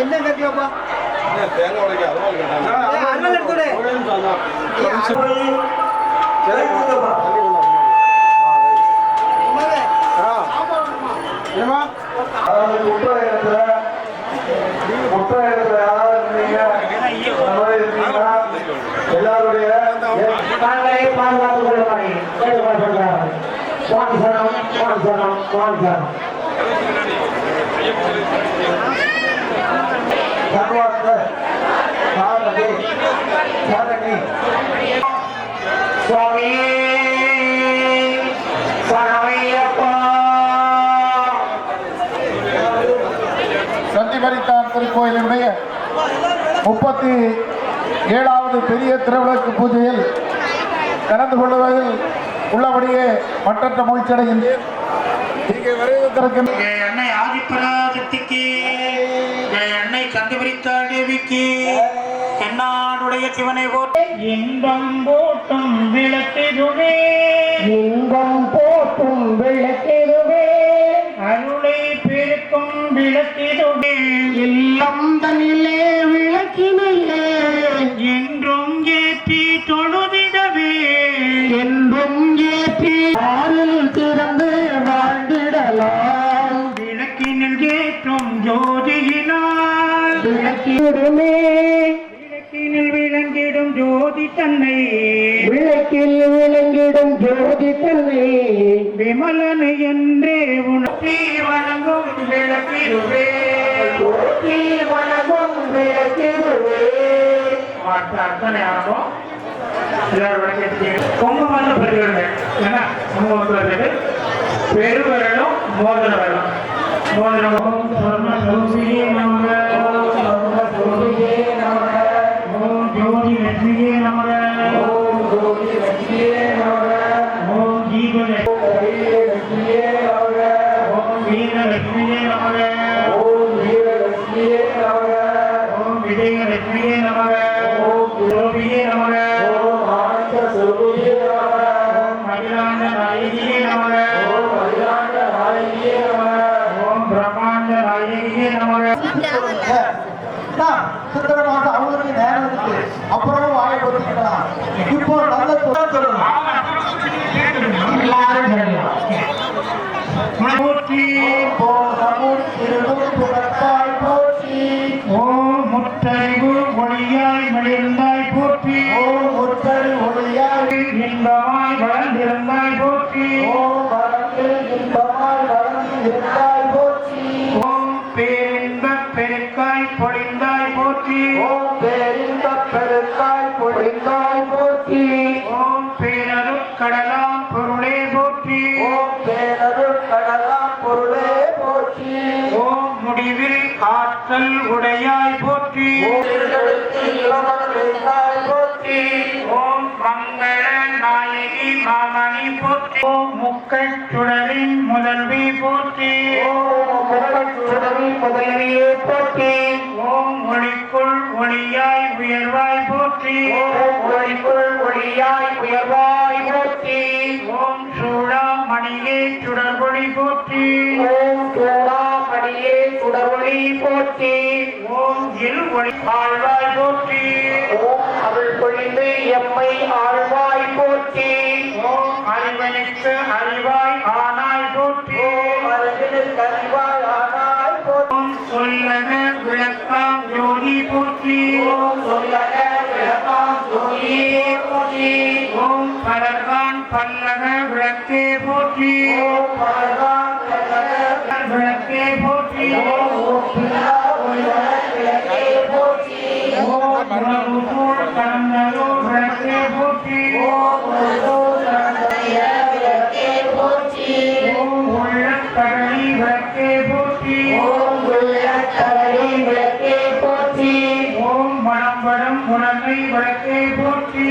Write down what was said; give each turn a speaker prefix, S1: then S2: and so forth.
S1: என்ன கட்டியோப்பா
S2: தேங்காய் உடைக்க
S1: அண்ணன் எடுத்துடு
S3: ஜெயிச்சுங்கப்பா அதாவது குற்ற இடத்துல குற்ற இடத்துல யாராவது இருந்தீங்க இருந்தீங்கன்னா எல்லாருடைய
S4: பாதுகாத்துக் கொள்ளும்படி கேட்டுக்கொள்கிறார்கள் சுவாமி
S5: முப்பத்தி ஏழாவது பெரிய திருவிளக்கு பூஜையில் கலந்து கொள்வதில் உள்ளபடியே மற்றற்ற மகிழ்ச்சியடைகின்றேன். இங்கே வருவதற்கு
S4: ஜெய அன்னை ஆதிப்பராசக்திக்கு ஜெய அன்னை கண்டுபிடித்தாள் தேவிக்கு தென்னாடுடைய சிவனை போட்டு இன்பம் போட்டும் விளக்கிடுவே இன்பம் போட்டும் விளக்கிடுவே அருளை பெருக்கும் விளக்கிடுவே இல்லம் தன்னிலே என்றும் ஏற்றி தொழுதிடவே. என்றும் ஏற்றி ஆறில் திறந்து வாழ்ந்திடலாம். விளக்கினில் ஏற்றும் ஜோதியினால். விளக்கிடுமே. விளக்கினில் விளங்கிடும் ஜோதி தன்னை விளக்கில் விளங்கிடும் ஜோதி தன்னை விமலனை என்றே உணர்த்தி வணங்கும் விளக்கிடுவே போற்றி வணங்கும் விளக்கிடுவே அத்தனை ஆகும் எல்லாரும் வணக்கம் குங்குமத்தை பெருவிரல் என்ன குங்குமத்தில் நாயகியே நமக
S1: சுந்தரமாக அவங்களுக்கு நேரம் இருக்கு அப்புறம் வாயை பொறுத்துக்கலாம் இப்போ நல்ல சொல்ல சொல்லணும்
S4: எல்லாரும் போற்றி
S1: போகமும் இருளும் புறத்தாய் போற்றி
S4: ஓம் முத்தறிவு ஒளியாய் மலிர்ந்தாய் போற்றி.
S1: ஓம் முத்தல் ஒளியாய்
S4: இன்பமாய் வளர்ந்திருந்தாய் கடலாம் பொருளே போற்றி.
S1: ஓம் பேரருள் கடலாம் பொருளே போற்றி.
S4: ஓம் முடிவில் ஆற்றல் உடையாய் போற்றி.
S1: போற்றி.
S4: ஓம் மங்கள நாயகி மாமணி போற்றி. ஓம் முக்கள் சுடரின் முதல்வி போற்றி.
S1: முதலியே போற்றி.
S4: ஓம் ஒளிக்குள் ஒளியாய் உயர்வாய் போற்றி.
S1: ஓம் ஒளிக்குள் ஒளியாய்
S4: சுடர்பொழி போற்றி.
S1: ஓம் சூடாமணியே சுடரொளி போற்றி.
S4: ஓம் இல் ஒளி ஆழ்வாய் போற்றி.
S1: ஓம் அருள் பொழிந்து எம்மை ஆழ்வாய் போற்றி.
S4: ஓம் அறிவனுக்கு அறிவாய் ஆனாய்
S1: போற்றி.
S4: ஓம் மணம்படம் உணர்வை விளக்கே போற்றி.